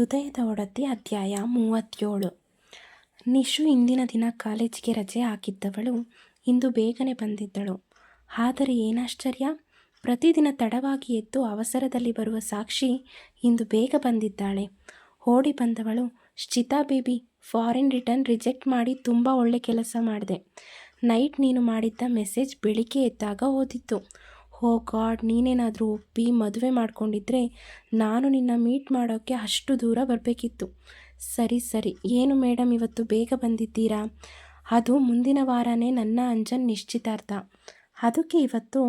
ಹೃದಯದ ಒಡತಿ ಅಧ್ಯಾಯ ಮೂವತ್ತೇಳು. ನಿಶು ಇಂದಿನ ದಿನ ಕಾಲೇಜಿಗೆ ರಜೆ ಹಾಕಿದ್ದವಳು ಇಂದು ಬೇಗನೆ ಬಂದಿದ್ದಳು. ಆದರೆ ಏನಾಶ್ಚರ್ಯ? ಪ್ರತಿದಿನ ತಡವಾಗಿ ಎದ್ದು ಅವಸರದಲ್ಲಿ ಬರುವ ಸಾಕ್ಷಿ ಇಂದು ಬೇಗ ಬಂದಿದ್ದಾಳೆ. ಓಡಿ ಬಂದವಳು, ಶ್ಚಿತಾ ಬೇಬಿ, ಫಾರಿನ್ ರಿಟರ್ನ್ ರಿಜೆಕ್ಟ್ ಮಾಡಿ ತುಂಬ ಒಳ್ಳೆ ಕೆಲಸ ಮಾಡಿದೆ. ನೈಟ್ ನೀನು ಮಾಡಿದ್ದ ಮೆಸೇಜ್ ಬೆಳಿಗ್ಗೆ ಎದ್ದಾಗ ಓದಿತ್ತು ಹೋ ಗಾಡ್, ನೀನೇನಾದರೂ ಒಪ್ಪಿ ಮದುವೆ ಮಾಡ್ಕೊಂಡಿದ್ರೆ ನಾನು ನಿನ್ನ ಮೀಟ್ ಮಾಡೋಕ್ಕೆ ಅಷ್ಟು ದೂರ ಬರಬೇಕಿತ್ತು. ಸರಿ ಸರಿ. ಏನು ಮೇಡಮ್ ಇವತ್ತು ಬೇಗ ಬಂದಿದ್ದೀರಾ? ಅದು ಮುಂದಿನ ವಾರನೇ ನನ್ನ ಅಂಜನ್ ನಿಶ್ಚಿತಾರ್ಥ. ಅದಕ್ಕೆ ಇವತ್ತು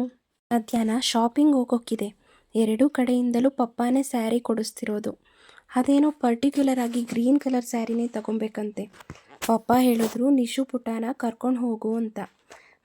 ಮಧ್ಯಾಹ್ನ ಶಾಪಿಂಗ್ ಹೋಗೋಕ್ಕಿದೆ. ಎರಡೂ ಕಡೆಯಿಂದಲೂ ಪಪ್ಪಾನೇ ಸ್ಯಾರಿ ಕೊಡಿಸ್ತಿರೋದು. ಅದೇನೋ ಪರ್ಟಿಕ್ಯುಲರ್ ಆಗಿ ಗ್ರೀನ್ ಕಲರ್ ಸ್ಯಾರಿನೇ ತಗೊಬೇಕಂತೆ. ಪಪ್ಪ ಹೇಳಿದ್ರು, ನಿಶು ಪುಟಾನ ಕರ್ಕೊಂಡು ಹೋಗು ಅಂತ.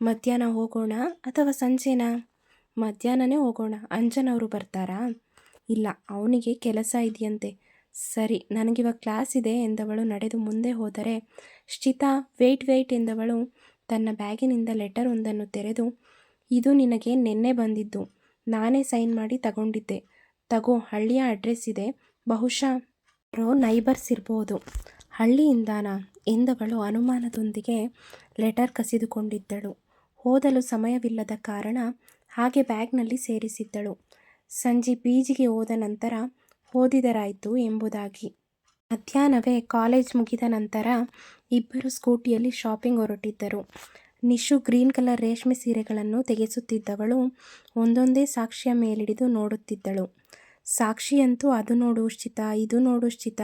ಮಧ್ಯಾಹ್ನ ಹೋಗೋಣ ಅಥವಾ ಸಂಜೆನಾ? ಮಧ್ಯಾಹ್ನನೇ ಹೋಗೋಣ. ಅಂಜನ್ ಅವರು ಬರ್ತಾರಾ? ಇಲ್ಲ, ಅವನಿಗೆ ಕೆಲಸ ಇದೆಯಂತೆ. ಸರಿ, ನನಗಿವಾಗ ಕ್ಲಾಸ್ ಇದೆ ಎಂದವಳು ನಡೆದು ಮುಂದೆ ಹೋದರೆ, ಶ್ಚಿತಾ ವೆಯ್ಟ್ ವೆಯ್ಟ್ ಎಂದವಳು ತನ್ನ ಬ್ಯಾಗಿನಿಂದ ಲೆಟರ್ ಒಂದನ್ನು ತೆರೆದು, ಇದು ನಿನಗೆ ನಿನ್ನೆ ಬಂದಿದ್ದು. ನಾನೇ ಸೈನ್ ಮಾಡಿ ತಗೊಂಡಿದ್ದೆ. ತಗೋ, ಹಳ್ಳಿಯ ಅಡ್ರೆಸ್ ಇದೆ. ಬಹುಶಃ ಅವರು ನೈಬರ್ಸ್ ಇರ್ಬೋದು. ಹಳ್ಳಿಯಿಂದಾನ? ಎಂದವಳು ಅನುಮಾನದೊಂದಿಗೆ ಲೆಟರ್ ಕಸಿದುಕೊಂಡಿದ್ದಳು. ಓದಲು ಸಮಯವಿಲ್ಲದ ಕಾರಣ ಹಾಗೆ ಬ್ಯಾಗ್ನಲ್ಲಿ ಸೇರಿಸಿದ್ದಳು. ಸಂಜೆ ಪೀಜಿಗೆ ಹೋದ ನಂತರ ಓದಿದರಾಯಿತು ಎಂಬುದಾಗಿ. ಮಧ್ಯಾಹ್ನವೇ ಕಾಲೇಜ್ ಮುಗಿದ ನಂತರ ಇಬ್ಬರು ಸ್ಕೂಟಿಯಲ್ಲಿ ಶಾಪಿಂಗ್ ಹೊರಟಿದ್ದರು. ನಿಶು ಗ್ರೀನ್ ಕಲರ್ ರೇಷ್ಮೆ ಸೀರೆಗಳನ್ನು ತೆಗೆಸುತ್ತಿದ್ದವಳು ಒಂದೊಂದೇ ಸಾಕ್ಷಿಯ ಮೇಲಿಡಿದು ನೋಡುತ್ತಿದ್ದಳು. ಸಾಕ್ಷಿಯಂತೂ ಅದು ನೋಡು ಉಶ್ಚಿತ, ಇದು ನೋಡು ಉಶ್ಚಿತ,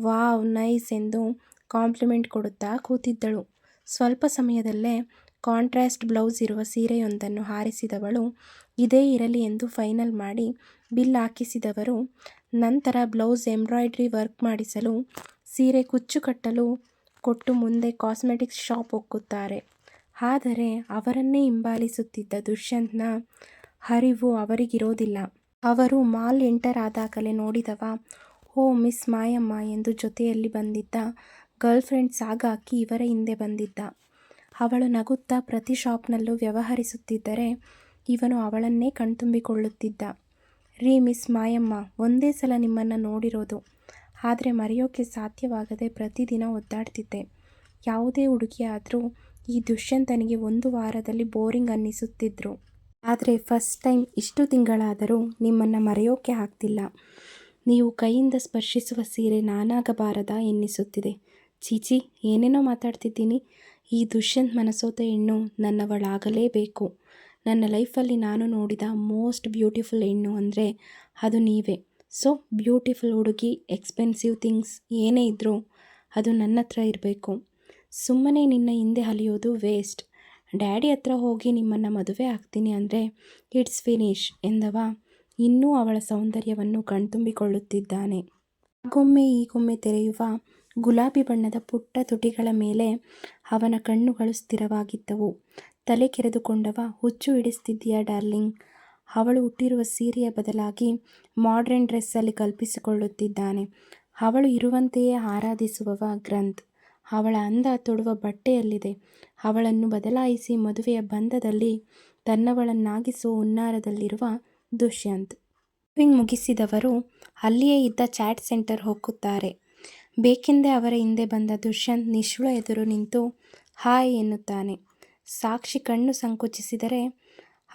ವಾವ್, ನೈಸ್ ಎಂದು ಕಾಂಪ್ಲಿಮೆಂಟ್ ಕೊಡುತ್ತಾ ಕೂತಿದ್ದಳು. ಸ್ವಲ್ಪ ಸಮಯದಲ್ಲೇ ಕಾಂಟ್ರಾಸ್ಟ್ ಬ್ಲೌಸ್ ಇರುವ ಸೀರೆಯೊಂದನ್ನು ಹಾರಿಸಿದವಳು, ಇದೇ ಇರಲಿ ಎಂದು ಫೈನಲ್ ಮಾಡಿ ಬಿಲ್ ಹಾಕಿಸಿದವರು. ನಂತರ ಬ್ಲೌಸ್ ಎಂಬ್ರಾಯ್ಡ್ರಿ ವರ್ಕ್ ಮಾಡಿಸಲು, ಸೀರೆ ಕುಚ್ಚು ಕಟ್ಟಲು ಕೊಟ್ಟು ಮುಂದೆ ಕಾಸ್ಮೆಟಿಕ್ಸ್ ಶಾಪ್ ಹೋಗುತ್ತಾರೆ ಆದರೆ ಅವರನ್ನೇ ಹಿಂಬಾಲಿಸುತ್ತಿದ್ದ ದುಷ್ಯಂತ್ನ ಹರಿವು ಅವರಿಗಿರೋದಿಲ್ಲ. ಅವರು ಮಾಲ್ ಎಂಟರ್ ಆದಾಗಲೇ ನೋಡಿದವ ಓ ಮಿಸ್ ಮಾಯಮ್ಮ ಎಂದು ಜೊತೆಯಲ್ಲಿ ಬಂದಿದ್ದ ಗರ್ಲ್ಫ್ರೆಂಡ್ ಸಾಗಾಕಿ ಇವರ ಹಿಂದೆ ಬಂದಿದ್ದ. ಅವಳು ನಗುತ್ತಾ ಪ್ರತಿ ಶಾಪ್ನಲ್ಲೂ ವ್ಯವಹರಿಸುತ್ತಿದ್ದರೆ ಇವನು ಅವಳನ್ನೇ ಕಣ್ತುಂಬಿಕೊಳ್ಳುತ್ತಿದ್ದ. ರೀ ಮಿಸ್ ಮಾಯಮ್ಮ, ಒಂದೇ ಸಲ ನಿಮ್ಮನ್ನು ನೋಡಿರೋದು. ಆದರೆ ಮರೆಯೋಕ್ಕೆ ಸಾಧ್ಯವಾಗದೆ ಪ್ರತಿದಿನ ಒದ್ದಾಡ್ತಿದ್ದೆ. ಯಾವುದೇ ಹುಡುಗಿಯಾದರೂ ಈ ದುಷ್ಯಂತನಿಗೆ ಒಂದು ವಾರದಲ್ಲಿ ಬೋರಿಂಗ್ ಅನ್ನಿಸುತ್ತಿದ್ರು. ಆದರೆ ಫಸ್ಟ್ ಟೈಮ್ ಇಷ್ಟು ತಿಂಗಳಾದರೂ ನಿಮ್ಮನ್ನು ಮರೆಯೋಕ್ಕೆ ಆಗ್ತಿಲ್ಲ. ನೀವು ಕೈಯಿಂದ ಸ್ಪರ್ಶಿಸುವ ಸೀರೆ ನಾನಾಗಬಾರದಾ ಎನ್ನಿಸುತ್ತಿದೆ. ಚೀಚಿ ಏನೇನೋ ಮಾತಾಡ್ತಿದ್ದೀನಿ. ಈ ದುಷ್ಯಂತ್ ಮನಸೋತ ಹೆಣ್ಣು ನನ್ನವಳಾಗಲೇಬೇಕು. ನನ್ನ ಲೈಫಲ್ಲಿ ನಾನು ನೋಡಿದ ಮೋಸ್ಟ್ ಬ್ಯೂಟಿಫುಲ್ ಹೆಣ್ಣು ಅಂದರೆ ಅದು ನೀವೇ. ಸೊ, ಬ್ಯೂಟಿಫುಲ್ ಹುಡುಗಿ, ಎಕ್ಸ್ಪೆನ್ಸಿವ್ ಥಿಂಗ್ಸ್ ಏನೇ ಇದ್ದರೂ ಅದು ನನ್ನ ಹತ್ರ ಇರಬೇಕು. ಸುಮ್ಮನೆ ನಿನ್ನ ಹಿಂದೆ ಅಲಿಯೋದು ವೇಸ್ಟ್. ಡ್ಯಾಡಿ ಹತ್ರ ಹೋಗಿ ನಿಮ್ಮನ್ನು ಮದುವೆ ಆಗ್ತೀನಿ ಅಂದರೆ, ಇಟ್ಸ್ ಫಿನಿಶ್ ಎಂದವ ಇನ್ನೂ ಅವಳ ಸೌಂದರ್ಯವನ್ನು ಕಣ್ತುಂಬಿಕೊಳ್ಳುತ್ತಿದ್ದಾನೆ. ಆಗೊಮ್ಮೆ ಈಗೊಮ್ಮೆ ತೆರೆಯುವ ಗುಲಾಬಿ ಬಣ್ಣದ ಪುಟ್ಟ ತುಟಿಗಳ ಮೇಲೆ ಅವನ ಕಣ್ಣುಗಳು ಸ್ಥಿರವಾಗಿದ್ದವು. ತಲೆ ಕೆರೆದುಕೊಂಡವ, ಹುಚ್ಚು ಹಿಡಿಸ್ತಿದ್ದೀಯ ಡಾರ್ಲಿಂಗ್? ಅವಳು ಹುಟ್ಟಿರುವ ಸೀರೆಯ ಬದಲಾಗಿ ಮಾಡ್ರನ್ ಡ್ರೆಸ್ಸಲ್ಲಿ ಕಲ್ಪಿಸಿಕೊಳ್ಳುತ್ತಿದ್ದಾನೆ. ಅವಳು ಇರುವಂತೆಯೇ ಆರಾಧಿಸುವವ ಗ್ರಂಥ್. ಅವಳ ಅಂದ ತೊಡುವ ಬಟ್ಟೆಯಲ್ಲಿದೆ. ಅವಳನ್ನು ಬದಲಾಯಿಸಿ ಮದುವೆಯ ಬಂಧದಲ್ಲಿ ತನ್ನವಳನ್ನಾಗಿಸುವ ಹುನ್ನಾರದಲ್ಲಿರುವ ದುಷ್ಯಂತ್. ಮುಗಿಸಿದವರು ಅಲ್ಲಿಯೇ ಇದ್ದ ಚಾಟ್ ಸೆಂಟರ್ ಹೋಗುತ್ತಾರೆ ಬೇಕೆಂದೇ ಅವರ ಹಿಂದೆ ಬಂದ ದುಷ್ಯಂತ್ ನಿಶ್ಚಳ ಎದುರು ನಿಂತು, ಹಾಯ್ ಎನ್ನುತ್ತಾನೆ. ಸಾಕ್ಷಿ ಕಣ್ಣು ಸಂಕುಚಿಸಿದರೆ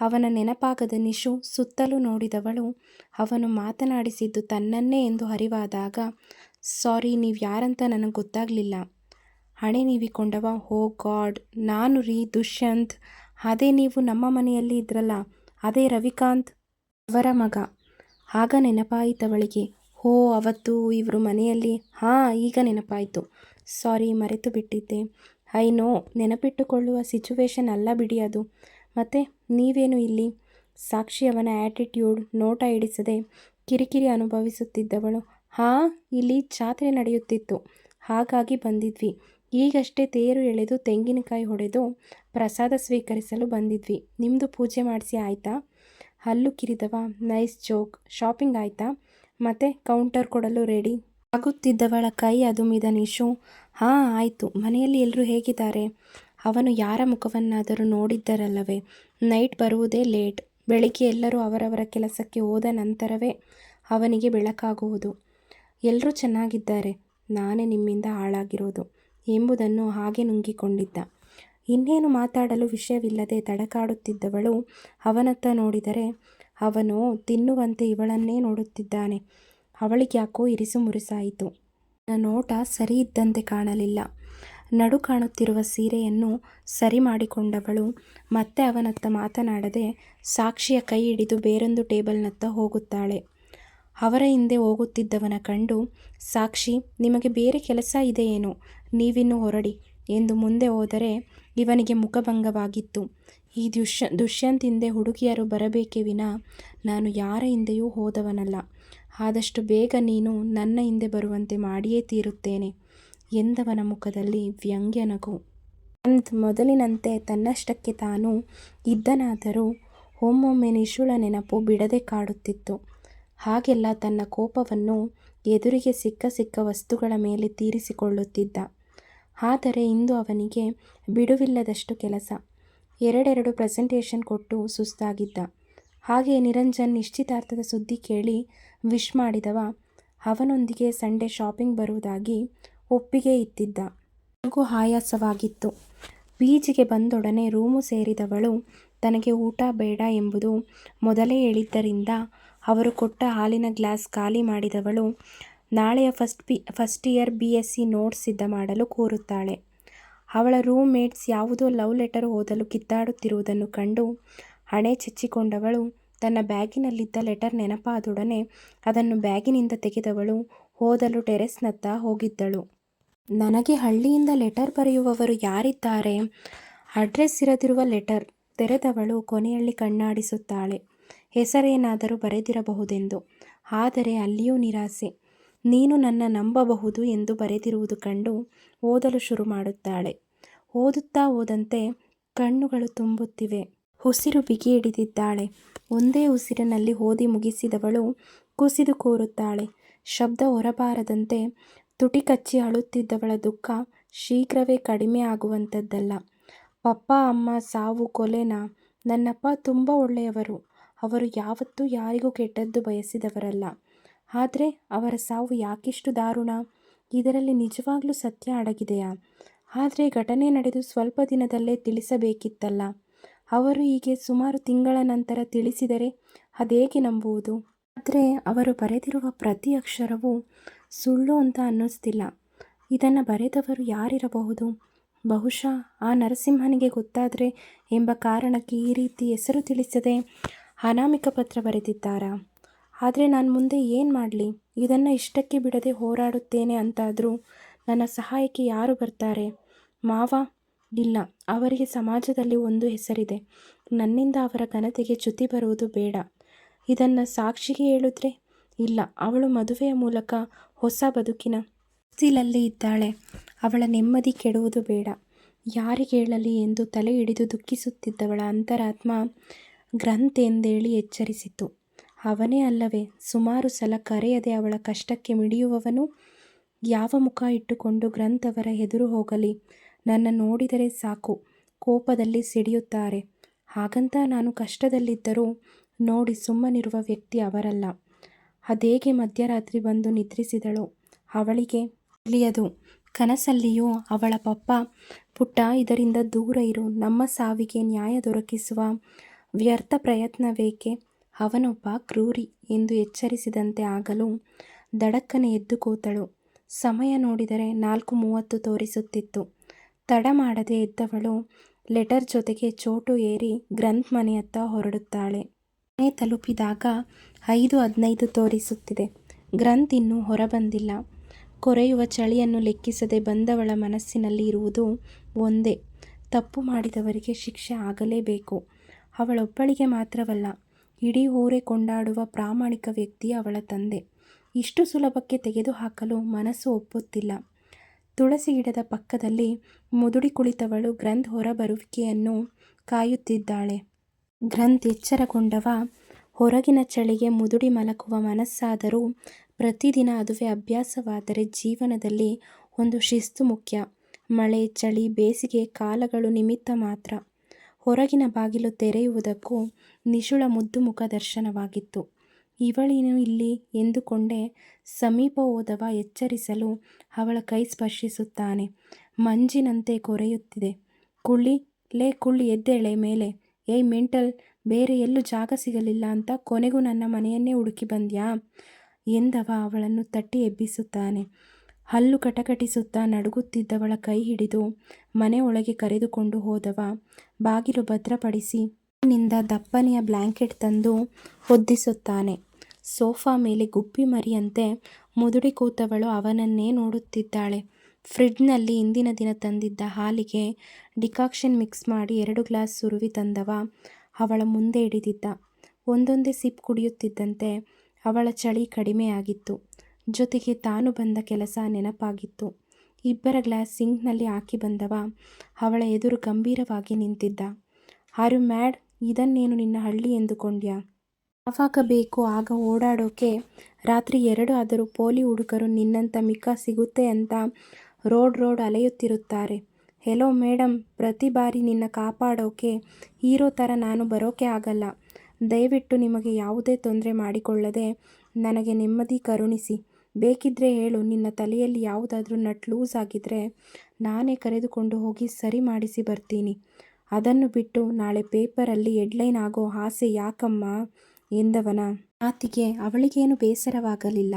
ಅವನ ನೆನಪಾಗದ ನಿಶು ಸುತ್ತಲೂ ನೋಡಿದವಳು ಅವನು ಮಾತನಾಡಿಸಿದ್ದು ತನ್ನನ್ನೇ ಎಂದು ಅರಿವಾದಾಗ, ಸಾರಿ, ನೀವು ಯಾರಂತ ನನಗೆ ಗೊತ್ತಾಗಲಿಲ್ಲ. ಹಣೆ ನೀವಿಕೊಂಡವ ಹೋ ಗಾಡ್, ನಾನು ರೀ ದುಷ್ಯಂತ್. ಅದೇ ನೀವು ನಮ್ಮ ಮನೆಯಲ್ಲಿ ಇದ್ರಲ್ಲ, ಅದೇ ರವಿಕಾಂತ್ ಅವರ ಮಗ. ಆಗ ನೆನಪಾಯಿತವಳಿಗೆ ಹೋ, ಅವತ್ತು ಇವರು ಮನೆಯಲ್ಲಿ, ಹಾಂ, ಈಗ ನೆನಪಾಯಿತು. ಸಾರಿ, ಮರೆತು ಬಿಟ್ಟಿದ್ದೆ. ಐ ನೋ, ನೆನಪಿಟ್ಟುಕೊಳ್ಳುವ ಸಿಚುವೇಶನ್ ಅಲ್ಲ ಬಿಡಿ ಅದು. ಮತ್ತು, ನೀವೇನು ಇಲ್ಲಿ? ಸಾಕ್ಷಿ ಅವನ ಆ್ಯಟಿಟ್ಯೂಡ್ ನೋಟ ಇಡಿಸದೆ ಕಿರಿಕಿರಿ ಅನುಭವಿಸುತ್ತಿದ್ದವಳು. ಹಾಂ, ಇಲ್ಲಿ ಜಾತ್ರೆ ನಡೆಯುತ್ತಿತ್ತು. ಹಾಗಾಗಿ ಬಂದಿದ್ವಿ. ಈಗಷ್ಟೇ ತೇರು ಎಳೆದು ತೆಂಗಿನಕಾಯಿ ಹೊಡೆದು ಪ್ರಸಾದ ಸ್ವೀಕರಿಸಲು ಬಂದಿದ್ವಿ. ನಿಮ್ಮದು ಪೂಜೆ ಮಾಡಿಸಿ ಆಯಿತಾ? ಹಲ್ಲು ಕಿರಿದವ? Nice joke. ಶಾಪಿಂಗ್ ಆಯಿತಾ? ಮತ್ತೆ ಕೌಂಟರ್ ಕೊಡಲು ರೆಡಿ ಆಗುತ್ತಿದ್ದವಳ ಕೈ ಅದುಮಿದ ನಿಶು ಹಾಂ, ಆಯಿತು. ಮನೆಯಲ್ಲಿ ಎಲ್ಲರೂ ಹೇಗಿದ್ದಾರೆ? ಅವನು ಯಾರ ಮುಖವನ್ನಾದರೂ ನೋಡಿದ್ದರಲ್ಲವೇ? ನೈಟ್ ಬರುವುದೇ ಲೇಟ್ ಬೆಳಿಗ್ಗೆ ಎಲ್ಲರೂ ಅವರವರ ಕೆಲಸಕ್ಕೆ ಹೋದ ನಂತರವೇ ಅವನಿಗೆ ಬೆಳಕಾಗುವುದು. ಎಲ್ಲರೂ ಚೆನ್ನಾಗಿದ್ದಾರೆ. ನಾನೇ ನಿಮ್ಮಿಂದ ಹಾಳಾಗಿರೋದು ಎಂಬುದನ್ನು ಹಾಗೆ ನುಂಗಿಕೊಂಡಿದ್ದ. ಇನ್ನೇನು ಮಾತಾಡಲು ವಿಷಯವಿಲ್ಲದೆ ತಡಕಾಡುತ್ತಿದ್ದವಳು ಅವನತ್ತ ನೋಡಿದರೆ ಅವನು ತಿನ್ನುವಂತೆ ಇವಳನ್ನೇ ನೋಡುತ್ತಿದ್ದಾನೆ. ಅವಳಿಗ್ಯಾಕೋ ಇರಿಸು ಮುರಿಸಾಯಿತು. ನನ್ನ ನೋಟ ಸರಿ ಇದ್ದಂತೆ ಕಾಣಲಿಲ್ಲ. ನಡು ಕಾಣುತ್ತಿರುವ ಸೀರೆಯನ್ನು ಸರಿ ಮಾಡಿಕೊಂಡವಳು ಮತ್ತೆ ಅವನತ್ತ ಮಾತನಾಡದೆ ಸಾಕ್ಷಿಯ ಕೈ ಹಿಡಿದು ಬೇರೊಂದು ಟೇಬಲ್ನತ್ತ ಹೋಗುತ್ತಾಳೆ. ಅವರ ಹಿಂದೆ ಹೋಗುತ್ತಿದ್ದವನ ಕಂಡು, ಸಾಕ್ಷಿ, ನಿಮಗೆ ಬೇರೆ ಕೆಲಸ ಇದೆಯೇನು? ನೀವಿನ್ನು ಹೊರಡಿ. ಎಂದು ಮುಂದೆ ಹೋದರೆ ಇವನಿಗೆ ಮುಖಭಂಗವಾಗಿತ್ತು. ಈ ದುಷ್ಯ ದುಷ್ಯಂತ್ ಹಿಂದೆ ಹುಡುಗಿಯರು ಬರಬೇಕೆ ವಿನ ನಾನು ಯಾರ ಹಿಂದೆಯೂ ಹೋದವನಲ್ಲ. ಆದಷ್ಟು ಬೇಗ ನೀನು ನನ್ನ ಹಿಂದೆ ಬರುವಂತೆ ಮಾಡಿಯೇ ತೀರುತ್ತೇನೆ ಎಂದವನ ಮುಖದಲ್ಲಿ ವ್ಯಂಗ್ಯ ನಗು. ಅಂತ್ ಮೊದಲಿನಂತೆ ತನ್ನಷ್ಟಕ್ಕೆ ತಾನು ಇದ್ದನಾದರೂ ಒಮ್ಮೊಮ್ಮೆ ನಿಶುಳ ನೆನಪು ಬಿಡದೆ ಕಾಡುತ್ತಿತ್ತು. ಹಾಗೆಲ್ಲ ತನ್ನ ಕೋಪವನ್ನು ಎದುರಿಗೆ ಸಿಕ್ಕ ಸಿಕ್ಕ ವಸ್ತುಗಳ ಮೇಲೆ ತೀರಿಸಿಕೊಳ್ಳುತ್ತಿದ್ದ. ಆದರೆ ಇಂದು ಅವನಿಗೆ ಬಿಡುವಿಲ್ಲದಷ್ಟು ಕೆಲಸ. ಎರಡೆರಡು ಪ್ರೆಸೆಂಟೇಷನ್ ಕೊಟ್ಟು ಸುಸ್ತಾಗಿದ್ದ. ಹಾಗೆ ನಿರಂಜನ್ ನಿಶ್ಚಿತಾರ್ಥದ ಸುದ್ದಿ ಕೇಳಿ ವಿಶ್ ಮಾಡಿದವ. ಅವನೊಂದಿಗೆ ಸಂಡೆ ಶಾಪಿಂಗ್ ಬರುವುದಾಗಿ ಒಪ್ಪಿಗೆ ಇತ್ತಿದ್ದ ನನಗೂ ಆಯಾಸವಾಗಿತ್ತು. ಬೀಚಿಗೆ ಬಂದೊಡನೆ ರೂಮು ಸೇರಿದವಳು ತನಗೆ ಊಟ ಬೇಡ ಎಂಬುದು ಮೊದಲೇ ಹೇಳಿದ್ದರಿಂದ ಅವರು ಕೊಟ್ಟ ಹಾಲಿನ ಗ್ಲಾಸ್ ಖಾಲಿ ಮಾಡಿದವಳು ನಾಳೆಯ first P, first year B S C notes ಸಿದ್ಧ ಮಾಡಲು ಕೂರುತ್ತಾಳೆ. ಅವಳ ರೂಮ್ ಮೇಟ್ಸ್ ಯಾವುದೋ ಲವ್ ಲೆಟರ್ ಓದಲು ಕಿತ್ತಾಡುತ್ತಿರುವುದನ್ನು ಕಂಡು ಹಣೆ ಚಚ್ಚಿಕೊಂಡವಳು. ತನ್ನ ಬ್ಯಾಗಿನಲ್ಲಿದ್ದ ಲೆಟರ್ ನೆನಪಾದೊಡನೆ ಅದನ್ನು ಬ್ಯಾಗಿನಿಂದ ತೆಗೆದವಳು. ಓದಲು ಟೆರೆಸ್ನತ್ತ ಹೋಗಿದ್ದಳು. ನನಗೆ ಹಳ್ಳಿಯಿಂದ ಲೆಟರ್ ಬರೆಯುವವರು ಯಾರಿದ್ದಾರೆ? ಅಡ್ರೆಸ್ ಇರದಿರುವ ಲೆಟರ್ ತೆರೆದವಳು ಕೊನೆಯಲ್ಲಿ ಕಣ್ಣಾಡಿಸುತ್ತಾಳೆ. ಹೆಸರೇನಾದರೂ ಬರೆದಿರಬಹುದೆಂದು. ಆದರೆ ಅಲ್ಲಿಯೂ ನಿರಾಸೆ. ನೀನು ನನ್ನ ನಂಬಬಹುದು ಎಂದು ಬರೆದಿರುವುದು ಕಂಡು ಓದಲು ಶುರು ಮಾಡುತ್ತಾಳೆ. ಓದುತ್ತಾ ಹೋದಂತೆ ಕಣ್ಣುಗಳು ತುಂಬುತ್ತಿವೆ. ಉಸಿರು ಬಿಗಿ ಹಿಡಿದಿದ್ದಾಳೆ ಒಂದೇ ಉಸಿರಿನಲ್ಲಿ ಓದಿ ಮುಗಿಸಿದವಳು ಕುಸಿದು ಕೂರುತ್ತಾಳೆ. ಶಬ್ದ ಹೊರಬಾರದಂತೆ ತುಟಿ ಕಚ್ಚಿ ಅಳುತ್ತಿದ್ದವಳ ದುಃಖ ಶೀಘ್ರವೇ ಕಡಿಮೆ ಆಗುವಂಥದ್ದಲ್ಲ. ಪಪ್ಪ, ಅಮ್ಮ, ಸಾವು, ಕೊಲೆನಾ? ನನ್ನಪ್ಪ ತುಂಬ ಒಳ್ಳೆಯವರು. ಅವರು ಯಾವತ್ತೂ ಯಾರಿಗೂ ಕೆಟ್ಟದ್ದು ಬಯಸಿದವರಲ್ಲ. ಆದರೆ ಅವರ ಸಾವು ಯಾಕಿಷ್ಟು ದಾರುಣ? ಇದರಲ್ಲಿ ನಿಜವಾಗ್ಲೂ ಸತ್ಯ ಅಡಗಿದೆಯಾ? ಆದರೆ ಘಟನೆ ನಡೆದು ಸ್ವಲ್ಪ ದಿನದಲ್ಲೇ ತಿಳಿಸಬೇಕಿತ್ತಲ್ಲ. ಅವರು ಹೀಗೆ ಸುಮಾರು ತಿಂಗಳ ನಂತರ ತಿಳಿಸಿದರೆ ಅದೇಗೆ ನಂಬುವುದು? ಆದರೆ ಅವರು ಬರೆದಿರುವ ಪ್ರತಿ ಅಕ್ಷರವು ಸುಳ್ಳು ಅಂತ ಅನ್ನಿಸ್ತಿಲ್ಲ. ಇದನ್ನು ಬರೆದವರು ಯಾರಿರಬಹುದು? ಬಹುಶಃ ಆ ನರಸಿಂಹನಿಗೆ ಗೊತ್ತಾದರೆ ಎಂಬ ಕಾರಣಕ್ಕೆ ಈ ರೀತಿ ಹೆಸರು ತಿಳಿಸದೆ ಅನಾಮಿಕ ಪತ್ರ ಬರೆದಿದ್ದಾರಾ? ಆದರೆ ನಾನು ಮುಂದೆ ಏನು ಮಾಡಲಿ? ಇದನ್ನು ಇಷ್ಟಕ್ಕೆ ಬಿಡದೆ ಹೋರಾಡುತ್ತೇನೆ ಅಂತಾದರೂ ನನ್ನ ಸಹಾಯಕ್ಕೆ ಯಾರು ಬರ್ತಾರೆ? ಮಾವ, ಇಲ್ಲ. ಅವರಿಗೆ ಸಮಾಜದಲ್ಲಿ ಒಂದು ಹೆಸರಿದೆ. ನನ್ನಿಂದ ಅವರ ಘನತೆಗೆ ಚ್ಯುತಿ ಬರುವುದು ಬೇಡ. ಇದನ್ನು ಸಾಕ್ಷಿಗೆ ಹೇಳಿದ್ರೆ? ಇಲ್ಲ. ಅವಳು ಮದುವೆಯ ಮೂಲಕ ಹೊಸ ಬದುಕಿನ ಸ್ಥಿಲಲ್ಲಿ ಇದ್ದಾಳೆ. ಅವಳ ನೆಮ್ಮದಿ ಕೆಡುವುದು ಬೇಡ. ಯಾರಿಗೆ ಹೇಳಲಿ ಎಂದು ತಲೆ ಹಿಡಿದು ದುಃಖಿಸುತ್ತಿದ್ದವಳ ಅಂತರಾತ್ಮ ಗ್ರಂಥ್ ಎಂದೇಳಿ ಎಚ್ಚರಿಸಿತು ಅವನೇ ಅಲ್ಲವೇ, ಸುಮಾರು ಸಲ ಕರೆಯದೆ ಅವಳ ಕಷ್ಟಕ್ಕೆ ಮಿಡಿಯುವವನು ಯಾವ ಮುಖ ಇಟ್ಟುಕೊಂಡು ಗ್ರಂಥವರ ಎದುರು ಹೋಗಲಿ. ನನ್ನ ನೋಡಿದರೆ ಸಾಕು, ಕೋಪದಲ್ಲಿ ಸಿಡಿಯುತ್ತಾರೆ. ಹಾಗಂತ ನಾನು ಕಷ್ಟದಲ್ಲಿದ್ದರೂ ನೋಡಿ ಸುಮ್ಮನಿರುವ ವ್ಯಕ್ತಿ ಅವರಲ್ಲ. ಅದೇಗೆ ಮಧ್ಯರಾತ್ರಿ ಬಂದು ನಿದ್ರಿಸಿದಳು. ಅವಳಿಗೆ ತಿಳಿಯದು, ಕನಸಲ್ಲಿಯೂ ಅವಳ ಪಪ್ಪ, ಪುಟ್ಟ, ಇದರಿಂದ ದೂರ ಇರು. ನಮ್ಮ ಸಾವಿಗೆ ನ್ಯಾಯ ದೊರಕಿಸುವ ವ್ಯರ್ಥ ಪ್ರಯತ್ನವೇಕೆ? ಅವನೊಬ್ಬ ಕ್ರೂರಿ ಎಂದು ಎಚ್ಚರಿಸಿದಂತೆ ಆಗಲು ದಡಕ್ಕನೆ ಎದ್ದು ಕೂತಳು. ಸಮಯ ನೋಡಿದರೆ ನಾಲ್ಕು ಮೂವತ್ತು ತೋರಿಸುತ್ತಿತ್ತು. ತಡ ಮಾಡದೆ ಎದ್ದವಳು ಲೆಟರ್ ಜೊತೆಗೆ ಚೋಟು ಏರಿ ಗ್ರಂಥ್ ಮನೆಯತ್ತ ಹೊರಡುತ್ತಾಳೆ. ಮನೆ ತಲುಪಿದಾಗ ಐದು ಹದಿನೈದು ತೋರಿಸುತ್ತಿದೆ. ಗ್ರಂಥ್ ಇನ್ನೂ ಹೊರಬಂದಿಲ್ಲ. ಕೊರೆಯುವ ಚಳಿಯನ್ನು ಲೆಕ್ಕಿಸದೆ ಬಂದವಳ ಮನಸ್ಸಿನಲ್ಲಿ ಇರುವುದು ಒಂದೇ. ತಪ್ಪು ಮಾಡಿದವರಿಗೆ ಶಿಕ್ಷೆ ಆಗಲೇಬೇಕು. ಅವಳೊಬ್ಬಳಿಗೆ ಮಾತ್ರವಲ್ಲ ಇಡೀ ಊರೇ ಕೊಂಡಾಡುವ ಪ್ರಾಮಾಣಿಕ ವ್ಯಕ್ತಿ ಅವಳ ತಂದೆ. ಇಷ್ಟು ಸುಲಭಕ್ಕೆ ತೆಗೆದುಹಾಕಲು ಮನಸ್ಸು ಒಪ್ಪುತ್ತಿಲ್ಲ. ತುಳಸಿ ಗಿಡದ ಪಕ್ಕದಲ್ಲಿ ಮುದುಡಿ ಕುಳಿತವಳು ಗ್ರಂಥ್ ಹೊರಬರುವಿಕೆಯನ್ನು ಕಾಯುತ್ತಿದ್ದಾಳೆ. ಗ್ರಂಥ್ ಎಚ್ಚರಗೊಂಡವ, ಹೊರಗಿನ ಚಳಿಗೆ ಮುದುಡಿ ಮಲಕುವ ಮನಸ್ಸಾದರೂ ಪ್ರತಿದಿನ ಅದುವೇ ಅಭ್ಯಾಸವಾದರೆ ಜೀವನದಲ್ಲಿ ಒಂದು ಶಿಸ್ತು ಮುಖ್ಯ. ಮಳೆ, ಚಳಿ, ಬೇಸಿಗೆ ಕಾಲಗಳು ನಿಮಿತ್ತ ಮಾತ್ರ. ಹೊರಗಿನ ಬಾಗಿಲು ತೆರೆಯುವುದಕ್ಕೂ ನಿಶುಳ ಮುದ್ದು ಮುಖ ದರ್ಶನವಾಗಿತ್ತು. ಇವಳೇನು ಇಲ್ಲಿ ಎಂದುಕೊಂಡೆ ಸಮೀಪ ಹೋದವ ಎಚ್ಚರಿಸಲು ಅವಳ ಕೈ ಸ್ಪರ್ಶಿಸುತ್ತಾನೆ. ಮಂಜಿನಂತೆ ಕೊರೆಯುತ್ತಿದೆ. ಕುಳ್ಳಿ, ಲೇ ಕುಳ್ಳಿ, ಎದ್ದೇಳೆ ಮೇಲೆ. ಏಯ್ ಮೆಂಟಲ್, ಬೇರೆ ಎಲ್ಲೂ ಜಾಗ ಸಿಗಲಿಲ್ಲ ಅಂತ ಕೊನೆಗೂ ನನ್ನ ಮನೆಯನ್ನೇ ಹುಡುಕಿ ಬಂದ್ಯಾ? ಎಂದವ ಅವಳನ್ನು ತಟ್ಟಿ ಎಬ್ಬಿಸುತ್ತಾನೆ. ಹಲ್ಲು ಕಟಕಟಿಸುತ್ತಾ ನಡುಗುತ್ತಿದ್ದವಳ ಕೈ ಹಿಡಿದು ಮನೆ ಒಳಗೆ ಕರೆದುಕೊಂಡು ಹೋದವ. ಬಾಗಿಲು ಭದ್ರಪಡಿಸಿ ನಿಂದ ದಪ್ಪನೆಯ ಬ್ಲ್ಯಾಂಕೆಟ್ ತಂದು ಹೊದ್ದಿಸುತ್ತಾನೆ. ಸೋಫಾ ಮೇಲೆ ಗುಬ್ಬಿ ಮರಿಯಂತೆ ಮುದುಡಿ ಕೂತವಳು ಅವನನ್ನೇ ನೋಡುತ್ತಿದ್ದಾಳೆ. ಫ್ರಿಡ್ಜ್ನಲ್ಲಿ ಇಂದಿನ ದಿನ ತಂದಿದ್ದ ಹಾಲಿಗೆ ಡಿಕಾಕ್ಷನ್ ಮಿಕ್ಸ್ ಮಾಡಿ ಎರಡು ಗ್ಲಾಸ್ ಸುರುವಿ ತಂದವ ಅವಳ ಮುಂದೆ ಹಿಡಿದಿದ್ದ. ಒಂದೊಂದೇ ಸಿಪ್ ಕುಡಿಯುತ್ತಿದ್ದಂತೆ ಅವಳ ಚಳಿ ಕಡಿಮೆಯಾಗಿತ್ತು. ಜೊತೆಗೆ ತಾನು ಬಂದ ಕೆಲಸ ನೆನಪಾಗಿತ್ತು. ಇಬ್ಬರ ಗ್ಲಾಸ್ ಸಿಂಕ್ನಲ್ಲಿ ಹಾಕಿ ಬಂದವ. ಅವಳ ಎದುರು ಗಂಭೀರವಾಗಿ ನಿಂತಿದ್ದ. ಆರು ಮ್ಯಾಡ್, ಇದನ್ನೇನು ನಿನ್ನ ಹಳ್ಳಿ ಎಂದುಕೊಂಡ್ಯ? ಯಾವಾಗ ಬೇಕು ಆಗ ಓಡಾಡೋಕೆ. ರಾತ್ರಿ ಎರಡು ಆದರೂ ಪೋಲಿ ಹುಡುಗರು ನಿನ್ನಂಥ ಮಿಕ್ಕ ಸಿಗುತ್ತೆ ಅಂತ ರೋಡ್ ರೋಡ್ ಅಲೆಯುತ್ತಿರುತ್ತಾರೆ. ಹೆಲೋ ಮೇಡಮ್ ಪ್ರತಿ ಬಾರಿ ನಿನ್ನ ಕಾಪಾಡೋಕೆ, ಹೀರೋ ಥರ ನಾನು ಬರೋಕೆ ಆಗಲ್ಲ. ದಯವಿಟ್ಟು ನಿಮಗೆ ಯಾವುದೇ ತೊಂದರೆ ಮಾಡಿಕೊಳ್ಳದೆ ನನಗೆ ನೆಮ್ಮದಿ ಕರುಣಿಸಿ. ಬೇಕಿದ್ರೆ ಹೇಳು, ನಿನ್ನ ತಲೆಯಲ್ಲಿ ಯಾವುದಾದ್ರೂ ನಟ್ ಲೂಸ್ ಆಗಿದ್ರೆ ನಾನೇ ಕರೆದುಕೊಂಡು ಹೋಗಿ ಸರಿ ಮಾಡಿಸಿ ಬರ್ತೀನಿ. ಅದನ್ನು ಬಿಟ್ಟು ನಾಳೆ ಪೇಪರಲ್ಲಿ ಹೆಡ್ಲೈನ್ ಆಗೋ ಆಸೆ ಯಾಕಮ್ಮ ಎಂದವನ ಮಾತಿಗೆ ಅವಳಿಗೇನು ಬೇಸರವಾಗಲಿಲ್ಲ.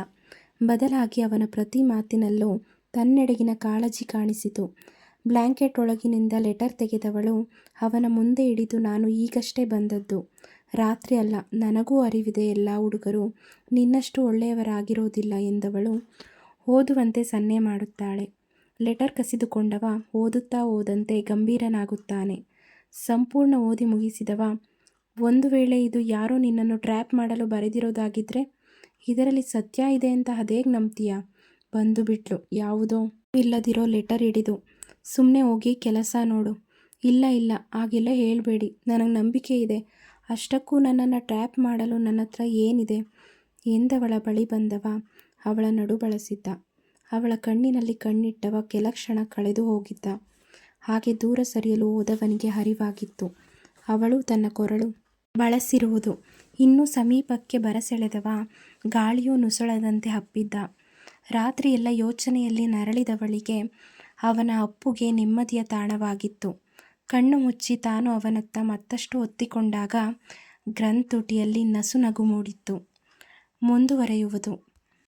ಬದಲಾಗಿ ಅವನ ಪ್ರತಿ ಮಾತಿನಲ್ಲೂ ತನ್ನೆಡೆಗಿನ ಕಾಳಜಿ ಕಾಣಿಸಿತು. ಬ್ಲ್ಯಾಂಕೆಟ್ ಒಳಗಿನಿಂದ ಲೆಟರ್ ತೆಗೆದವಳು ಅವನ ಮುಂದೆ ಹಿಡಿದು ನಾನು ಈಗಷ್ಟೇ ಬಂದದ್ದು. ರಾತ್ರಿ ಅಲ್ಲ, ನನಗೂ ಅರಿವಿದೆ ಎಲ್ಲ ಹುಡುಗರು. ನಿನ್ನಷ್ಟು ಒಳ್ಳೆಯವರಾಗಿರೋದಿಲ್ಲ ಎಂದವಳು ಓದುವಂತೆ ಸನ್ನೆ ಮಾಡುತ್ತಾಳೆ. ಲೆಟರ್ ಕಸಿದುಕೊಂಡವ ಓದುತ್ತಾ ಓದಂತೆ ಗಂಭೀರನಾಗುತ್ತಾನೆ. ಸಂಪೂರ್ಣ ಓದಿ ಮುಗಿಸಿದವ. ಒಂದು ವೇಳೆ ಇದು ಯಾರೋ ನಿನ್ನನ್ನು ಟ್ರ್ಯಾಪ್ ಮಾಡಲು ಬರೆದಿರೋದಾಗಿದ್ದರೆ ಇದರಲ್ಲಿ ಸತ್ಯ ಇದೆ ಅಂತ ಅದೇಗೆ ನಂಬ್ತೀಯ? ಬಂದು ಬಿಟ್ಲು. ಯಾವುದೋ ಇಲ್ಲದಿರೋ ಲೆಟರ್ ಹಿಡಿದು. ಸುಮ್ಮನೆ ಹೋಗಿ ಕೆಲಸ ನೋಡು. ಇಲ್ಲ ಇಲ್ಲ, ಹಾಗೆಲ್ಲ ಹೇಳಬೇಡಿ. ನನಗೆ ನಂಬಿಕೆ ಇದೆ. ಅಷ್ಟಕ್ಕೂ ನನ್ನನ್ನು ಟ್ರ್ಯಾಪ್ ಮಾಡಲು ನನ್ನ ಹತ್ರ ಏನಿದೆ? ಎಂದವಳ ಬಳಿ ಬಂದವ. ಅವಳ ನಡು ಬಳಸಿದ್ದ. ಅವಳ ಕಣ್ಣಿನಲ್ಲಿ ಕಣ್ಣಿಟ್ಟವ ಕೆಲ ಕ್ಷಣ ಕಳೆದು ಹೋಗಿದ್ದ. ಹಾಗೆ ದೂರ ಸರಿಯಲು ಹೋದವನಿಗೆ ಹರಿವಾಗಿತ್ತು ಅವಳು ತನ್ನ ಕೊರಳು ಬಳಸಿರುವುದು. ಇನ್ನೂ ಸಮೀಪಕ್ಕೆ ಬರಸೆಳೆದವ. ಗಾಳಿಯು ನುಸುಳದಂತೆ ಹಬ್ಬಿದ್ದ. ರಾತ್ರಿಯೆಲ್ಲ ಯೋಚನೆಯಲ್ಲಿ ನರಳಿದವಳಿಗೆ ಅವನ ಅಪ್ಪುಗೆ ನೆಮ್ಮದಿಯ ತಾಣವಾಗಿತ್ತು. ಕಣ್ಣು ಮುಚ್ಚಿ ತಾನು ಅವನತ್ತ ಮತ್ತಷ್ಟು ಒತ್ತಿಕೊಂಡಾಗ ಗ್ರಂಥುಟಿಯಲ್ಲಿ ನಸುನಗು ಮೂಡಿತ್ತು. ಮುಂದುವರೆಯುವುದು.